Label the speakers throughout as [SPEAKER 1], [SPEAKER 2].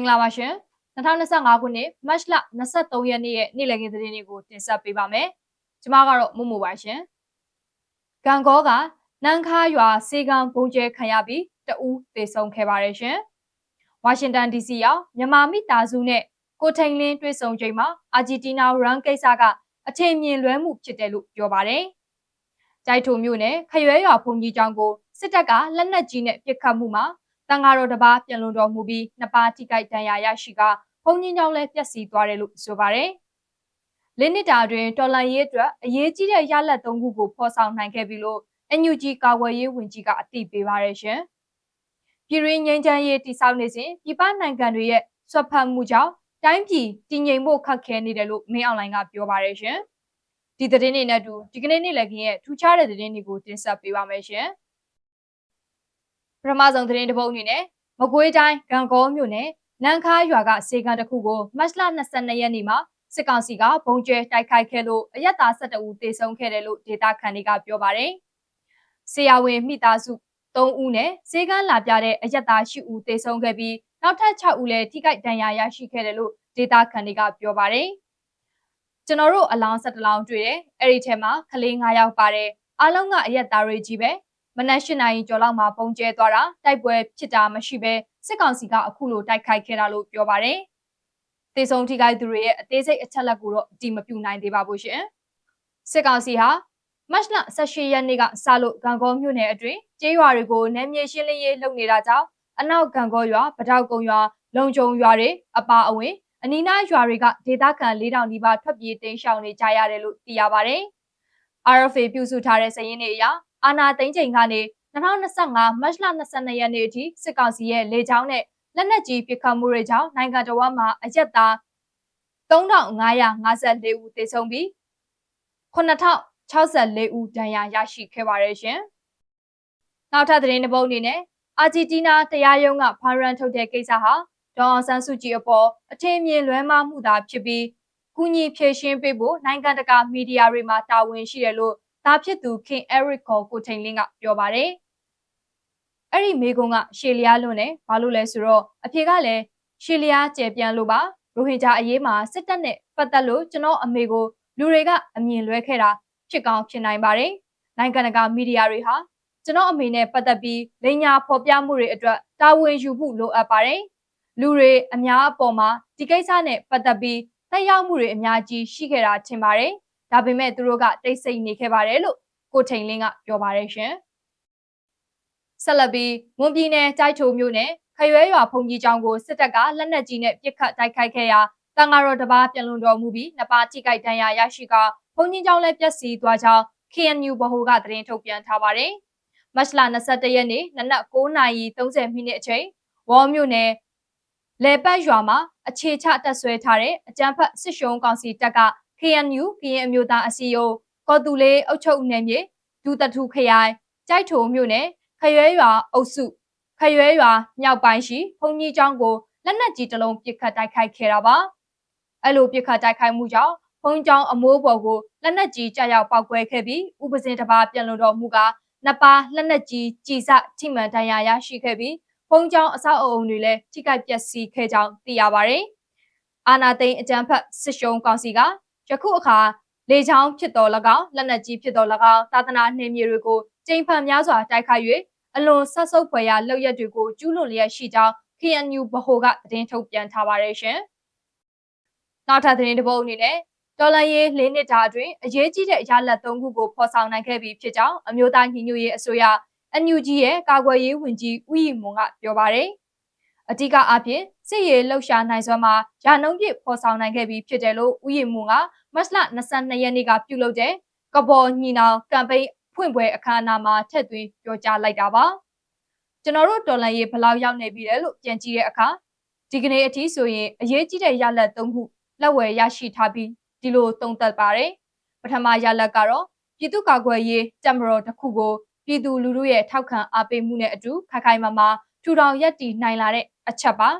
[SPEAKER 1] င်္ဂလာပါရှင်2025ခုနှစ်မတ်လ23ရက်နေ့ရဲ့နေ့လည်ခင်းသတင်းတွေကိုတင်ဆက်ပေးပါမယ်ကျွန်မကတော့မမို့ပါရှင်ဂန်ကောကနန်ခါရွာစေကံဘုံကျဲခံရပြီးတအူးသေဆုံးခဲ့ပါတယ်ရှင်ဝါရှင်တန် DC ရောက်မြန်မာမိသားစုနဲ့ကိုထိန်လင်းတွေ့ဆုံချိန်မှာအာဂျီတီနာရန်ကိစ္စကအထင်မြင်လွဲမှုဖြစ်တယ်လို့ပြောပါတယ်ကြိုက်ထုံမြို့နယ်ခရွဲရွာဘုံကြီးကျောင်းကိုစစ်တပ်ကလက်နက်ကြီးနဲ့ပစ်ခတ်မှုမှာ တန်ဃာတော်တစ်ပါးပြန်လွန်တော်မူပြီးနှစ်ပါးထိခိုက်ဒဏ်ရာရရှိကဘုံကြီးကျောင်းလည်းပျက်စီးသွားတယ်လို့ဆိုပါတယ်လင်းနစ်တာတွင်တော်လန်ရေးအတွက်အရေးကြီးတဲ့ရလဒ်သုံးခုကိုဖော်ဆောင်နိုင်ခဲ့ပြီလို့ NUG ကာကွယ်ရေးဝန်ကြီးကအသိပေးပါရရှင်ပြည်ရင်းငင်းချမ်းရေးတိစောက်နေစဉ်ပြည်ပနိုင်ငံတွေရဲ့ဆွတ်ဖက်မှုကြောင့်တိုင်းပြည်တည်ငြိမ်ဖို့ခက်ခဲနေတယ်လို့မင်းအောင်လိုင်ကပြောပါရရှင်ဒီသတင်းတွေနဲ့အတူဒီကနေ့နေ့လည်ခင်းရဲ့ထူးခြားတဲ့သတင်းတွေကိုတင်ဆက်ပေးပါမယ်ရှင် ပထမဆုံးသတင်းတစ်ပုဒ်အနေနဲ့မကွေးတိုင်းဂံကောမြို့နယ်နန်ခါရွာကစေကန်တစ်ခုကိုမတ်လ22ရက်နေ့မှာစစ်ကောင်စီကဘုံကျဲတိုက်ခိုက်ခဲ့လို့အရက်သား12ဦးသေဆုံးခဲ့တယ်လို့ဒေတာခန်တွေကပြောပါတယ်။ဆေးရဝင်မိသားစု3ဦးနဲ့ဈေးကန်းလာပြတဲ့အရက်သား10ဦးသေဆုံးခဲ့ပြီးနောက်ထပ်6ဦးလည်းထိခိုက်ဒဏ်ရာရရှိခဲ့တယ်လို့ဒေတာခန်တွေကပြောပါတယ်။ကျွန်တော်တို့အလောင်း17လောင်းတွေ့တယ်။အဲ့ဒီထဲမှာကလေး9ယောက်ပါတယ်။အားလုံးကအရက်သားတွေကြီးပဲ မနက်၈နာရီကျော်လောက်မှာပုံကျဲသွားတာတိုက်ပွဲဖြစ်တာမရှိဘဲစစ်ကောင်စီကအခုလိုတိုက်ခိုက်ခဲ့တာလို့ပြောပါတယ်။တေဆုံထိခိုက်သူတွေရဲ့အသေးစိတ်အချက်လက်ကိုတော့အတိမပြုနိုင်သေးပါဘူးရှင်။စစ်ကောင်စီဟာမတ်လ18ရက်နေ့ကစလို့ဂံကောမြို့နယ်အတွင်းကျေးရွာတွေကိုနယ်မြေရှင်းလင်းရေးလုပ်နေတာကြောင့်အနောက်ဂံကောရွာပတောက်ကုံရွာလုံခြုံရွာတွေအပါအဝင်အနီးနားရွာတွေကဒေသခံ၄000နီးပါးထွက်ပြေးတိမ်းရှောင်နေကြရတယ်လို့သိရပါတယ်။ RFA ပြုစုထားတဲ့စာရင်းတွေအရ အာနာသိန်းချိန်ကနေ2025မတ်လ22ရက်နေ့အထိစစ်ကောင်စီရဲ့လေကြောင်းနဲ့လက်နက်ကြီးပစ်ခတ်မှုတွေကြောင့်နိုင်ငံတော်မှာအရက်သား3554ဦးသေဆုံးပြီး9064ဦးဒဏ်ရာရရှိခဲ့ပါတယ်ရှင်။နောက်ထပ်သတင်းတစ်ပုဒ်အနေနဲ့အာဂျီတီနာတရားရုံးကဖာရန်ထုတ်တဲ့ကိစ္စဟာဒေါ်အောင်ဆန်းစုကြည်အပေါ်အထင်မြင်လွဲမှားမှုသာဖြစ်ပြီးကုညီဖြည့်ရှင်းပေးဖို့နိုင်ငံတကာမီဒီယာတွေမှာတာဝန်ရှိတယ်လို့ သားဖြစ်သူခင်အဲရစ်ခေါ်ကိုထိန်လင်းကပြောပါတယ်။အဲ့ဒီမိကုံကရှေလျားလွန်းတယ်ဘာလို့လဲဆိုတော့အဖေကလည်းရှေလျားကျယ်ပြန်လို့ပါရိုဟင်ဂျာအရေးမှာစစ်တပ်နဲ့ပတ်သက်လို့ကျွန်တော်အမေကိုလူတွေကအမြင်လွဲခဲ့တာဖြစ်ကောင်းဖြစ်နိုင်ပါတယ်။နိုင်ငံတကာမီဒီယာတွေဟာကျွန်တော်အမေနဲ့ပတ်သက်ပြီးလိညာဖော်ပြမှုတွေအတွက်တာဝန်ယူဖို့လိုအပ်ပါတယ်။လူတွေအများအပေါ်မှာဒီကိစ္စနဲ့ပတ်သက်ပြီးတက်ရောက်မှုတွေအများကြီးရှိခဲ့တာထင်ပါတယ်။ ဒါပေမဲ့သူတို့ကတိတ်ဆိတ်နေခဲ့ပါတယ်လို့ကိုထိန်လင်းကပြောပါတယ်ရှင်ဆက်လက်ပြီးမွန်ပြည်နယ်တိုက်ထိုမြို့နယ်ခရွဲရွာဖုန်ကြီးကျောင်းကိုစစ်တပ်ကလက်နက်ကြီးနဲ့ပစ်ခတ်တိုက်ခိုက်ခဲ့ရာတန်ဃာတော်တစ်ပါးပြန်လွန်တော်မူပြီးနှစ်ပါးထိခိုက်ဒဏ်ရာရရှိကဖုန်ကြီးကျောင်းလည်းပျက်စီးသွားကြောင်း KNU ဗဟိုကသတင်းထုတ်ပြန်ထားပါတယ်။မတ်လ22ရက်နေ့နနက်9:30မိနစ်အချိန်ဝေါ်မြို့နယ်လေပတ်ရွာမှာအခြေချတက်ဆွဲထားတဲ့အကြမ်းဖက်စစ်ရှုံးကောင်စီတပ်က KNU ကရင်အမျိုးသားအစည်းအရုံးကော်တူလေးအုပ်ချုပ်နယ်မြေဒူတထူခရိုင်ကြိုက်ထုံမြို့နယ်ခရွဲရွာအုပ်စုခရွဲရွာမြောက်ပိုင်းရှိဘုံကြီးကျောင်းကိုလက်နက်ကြီးတစ်လုံးပစ်ခတ်တိုက်ခိုက်ခဲ့တာပါအဲ့လိုပစ်ခတ်တိုက်ခိုက်မှုကြောင့်ဘုံကျောင်းအမိုးပေါ်ကိုလက်နက်ကြီးကြားရောက်ပောက်ကွဲခဲ့ပြီးဥပဇင်တစ်ပါးပြန်လွန်တော်မူကနှစ်ပါးလက်နက်ကြီးကြည်စထိမှန်ဒဏ်ရာရရှိခဲ့ပြီးဘုံကျောင်းအဆောက်အအုံတွေလည်းထိခိုက်ပျက်စီးခဲ့ကြောင်းသိရပါတယ်အာနာသိန်းအကြံဖက်စစ်ရှုံးကောင်စီက ယခုအခါလေချောင်းဖြစ်တော်၎င်းလက်နက်ကြီးဖြစ်တော်၎င်းသာသနာနှင်းမြေတွေကိုကျိန်ဖန်များစွာတိုက်ခိုက်၍အလွန်ဆက်ဆုပ်ဖွယ်ရာလောက်ရက်တွေကိုကျူးလွန်လျက်ရှိကြောင်း KNU ဗဟိုကသတင်းထုတ်ပြန်ထားပါတယ်ရှင်။နောက်ထပ်သတင်းတစ်ပုဒ်အနေနဲ့တော်လန်ရေး၄နှစ်တာအတွင်းအရေးကြီးတဲ့အရာလက်၃ခုကိုဖော်ဆောင်နိုင်ခဲ့ပြီဖြစ်ကြောင်းအမျိုးသားညီညွတ်ရေးအစိုးရ NUG ရဲ့ကာကွယ်ရေးဝန်ကြီးဦးရီမွန်ကပြောပါတယ်။အဓိကအားဖြင့်စစ်ရေးလှုပ်ရှားနိုင်စွမ်းမှာရာနှုန်းပြည့်ဖော်ဆောင်နိုင်ခဲ့ပြီဖြစ်တယ်လို့ဦးရီမွန်က မတ်လ22ရက်နေ့ကပြုလုပ်တဲ့ကဘော်ညီနောင်ကမ်ပိန်းဖွင့်ပွဲအခမ်းအနားမှာထည့်သွင်းပြောကြားလိုက်တာပါကျွန်တော်တို့တော်လန်ရေးဘလောက်ရောက်နေပြီလဲလို့ပြန်ကြည့်တဲ့အခါဒီကနေ့အထိဆိုရင်အရေးကြီးတဲ့ရလဒ်၃ခုလက်ဝယ်ရရှိထားပြီးဒီလိုသုံးသပ်ပါတယ်ပထမရလဒ်ကတော့ပြည်သူ့ကာကွယ်ရေးတမတော်တစ်ခုကိုပြည်သူလူထုရဲ့ထောက်ခံအားပေးမှုနဲ့အတူခိုင်ခိုင်မာမာထူထောင်ရပ်တည်နိုင်လာတဲ့အချက်ပါ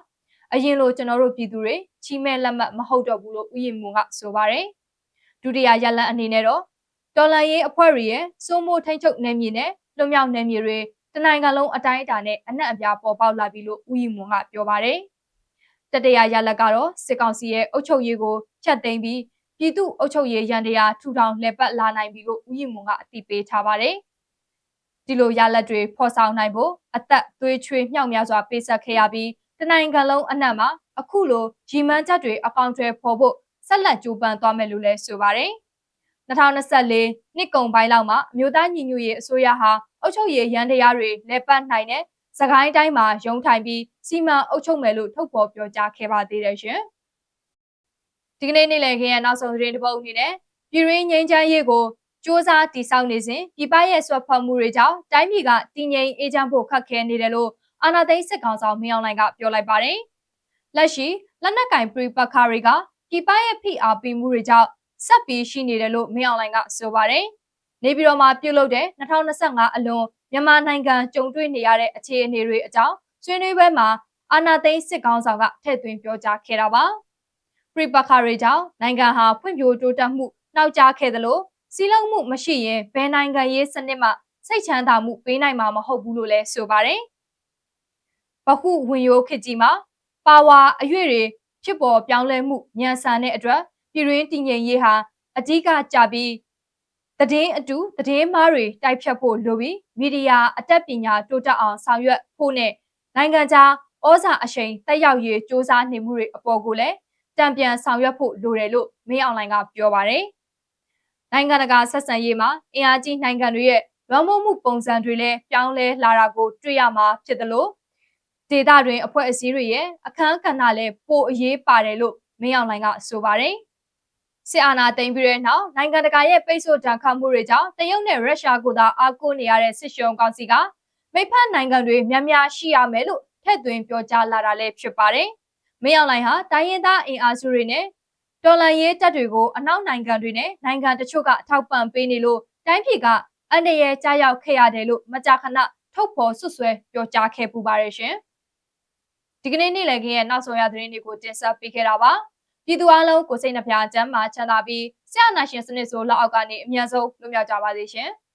[SPEAKER 1] အရင်လိုကျွန်တော်တို့ပြည်သူတွေချီးမဲ့လက်မှတ်မဟုတ်တော့ဘူးလို့ဥယျာဉ်မူကဆိုပါတယ် ဒုတိယရလန်အနေနဲ့တော့တော်လန်ရေးအဖွဲ့တွေရဲ့စိုးမိုးထိန်းချုပ်နယ်မြေနဲ့လွတ်မြောက်နယ်မြေတွေတနိုင်ငံလုံးအတိုင်းအတာနဲ့အနက်အပြားပေါ်ပေါက်လာပြီလို့ဦးယူမွန်ကပြောပါတယ်တတရာရလက်ကတော့စစ်ကောင်စီရဲ့အုပ်ချုပ်ရေးကိုဖျက်သိမ်းပြီးပြည်သူအုပ်ချုပ်ရေးရန်တရားထူထောင်လှည့်ပတ်လာနိုင်ပြီလို့ဦးရင်မွန်ကအသိပေးထားပါတယ်။ဒီလိုရလက်တွေဖော်ဆောင်နိုင်ဖို့အသက်သွေးချွေးမြောက်များစွာပေးဆက်ခဲ့ရပြီးတနိုင်ငံလုံးအနှံ့မှာအခုလိုရီမန်းချက်တွေအကောင့်တွေဖော်ဖို့ ဆက်လက်ကြိုးပမ်းသွားမယ်လို့လည်းဆိုပါတယ်။2024နှစ်ကုန်ပိုင်းလောက်မှာအမျိုးသားညီညွတ်ရေးအစိုးရဟာအုပ်ချုပ်ရေးရန်တရားတွေလက်ပတ်နိုင်တဲ့စကိုင်းတိုင်းမှာရုံးထိုင်ပြီးစီမံအုပ်ချုပ်မယ်လို့ထုတ်ဖော်ပြောကြားခဲ့ပါသေးတယ်ရှင်။ဒီကနေ့နေ့လည်ခင်းရဲ့နောက်ဆုံးသတင်းတစ်ပုဒ်အနေနဲ့ပြည်ရင်းငိမ့်ချမ်းရေးကိုစ조사တည်ဆောက်နေစဉ်ပြည်ပရဲ့ဆွတ်ဖက်မှုတွေကြောင့်တိုင်းပြည်ကတည်ငြိမ်အေးချမ်းဖို့ခက်ခဲနေတယ်လို့အာဏာသိမ်းစစ်ကောင်ဆောင်မင်းအောင်လှိုင်ကပြောလိုက်ပါတယ်။လက်ရှိလက်နက်ကင်ပရိပခါတွေက ပြည်ပရဲ့ဖိအားပေးမှုတွေကြောင့်ဆက်ပြီးရှိနေတယ်လို့မင်းအောင်လှိုင်ကဆိုပါတယ်။နေပြည်တော်မှာပြုလုပ်တဲ့2025အလွန်မြန်မာနိုင်ငံကြုံတွေ့နေရတဲ့အခြေအနေတွေအကြောင်းဆွေးနွေးပွဲမှာအာဏာသိမ်းစစ်ကောင်ဆောင်ကထည့်သွင်းပြောကြားခဲ့တာပါ။ပြိပခါတွေကြောင့်နိုင်ငံဟာဖွံ့ဖြိုးတိုးတက်မှုနှောက်ကျခဲ့သလိုစီးလုံးမှုမရှိရင်ဘယ်နိုင်ငံရေးစနစ်မှစိတ်ချမ်းသာမှုပေးနိုင်မှာမဟုတ်ဘူးလို့လည်းဆိုပါတယ်။ဘခုဝင်ရိုးခေတ်ကြီးမှာပါဝါအရွေတွေ ဖြစ်ပေါ်ပြောင်းလဲမှုညံဆန်တဲ့အတွက်ပြည်တွင်းတည်ငြိမ်ရေးဟာအကြီးကကြပြီးတည်င်းအတူတည်င်းမားတွေတိုက်ဖြတ်ဖို့လိုပြီးမီဒီယာအတက်ပညာတိုးတက်အောင်ဆောင်ရွက်ဖို့နဲ့နိုင်ငံခြားဩဇာအရှိန်တက်ရောက်ရေးစ조사နေမှုတွေအပေါ်ကိုလည်းတံပြန်ဆောင်ရွက်ဖို့လိုတယ်လို့မင်းအောင်လှိုင်ကပြောပါတယ်။နိုင်ငံတကာဆက်ဆံရေးမှာအင်အားကြီးနိုင်ငံတွေရဲ့လွှမ်းမိုးမှုပုံစံတွေလည်းပြောင်းလဲလာတာကိုတွေ့ရမှာဖြစ်တယ်လို့ ဒေတာတွင်အဖွဲ့အစည်းတွေရဲ့အခမ်းကဏ္ဍလည်းပိုအရေးပါတယ်လို့မင်းအောင်လှိုင်ကဆိုပါတယ်။စစ်အာဏာသိမ်းပြီးတဲ့နောက်နိုင်ငံတကာရဲ့ပိတ်ဆို့တန်ခတ်မှုတွေကြောင့်တရုတ်နဲ့ရုရှားကိုသာအားကိုးနေရတဲ့စစ်ရှုံကောင်စီကမိဖက်နိုင်ငံတွေများများရှိရမယ်လို့ထည့်သွင်းပြောကြားလာတာလည်းဖြစ်ပါတယ်။မင်းအောင်လှိုင်ဟာတိုင်းရင်းသားအင်အားစုတွေနဲ့တော်လန်ရေးတပ်တွေကိုအနောက်နိုင်ငံတွေနဲ့နိုင်ငံတချို့ကအထောက်ပံ့ပေးနေလို့တိုင်းပြည်ကအန္တရာယ်ကြားရောက်ခဲ့ရတယ်လို့မကြာခဏထုတ်ဖော်ဆွဆွဲပြောကြားခဲ့ပူပါတယ်ရှင်။ ဒီကနေ့နေ့လည်ခင်းရဲ့နောက်ဆုံးရသတင်းတွေကိုတင်ဆက်ပေးခဲ့တာပါ။ပြည်သူအလုံးကိုစိတ်နှပြချမ်းသာချမ်းသာပြီးဆရာနာရှင်စနစ်ဆိုလက်အောက်ကနေအမြန်ဆုံးလွတ်မြောက်ကြပါစေရှင်။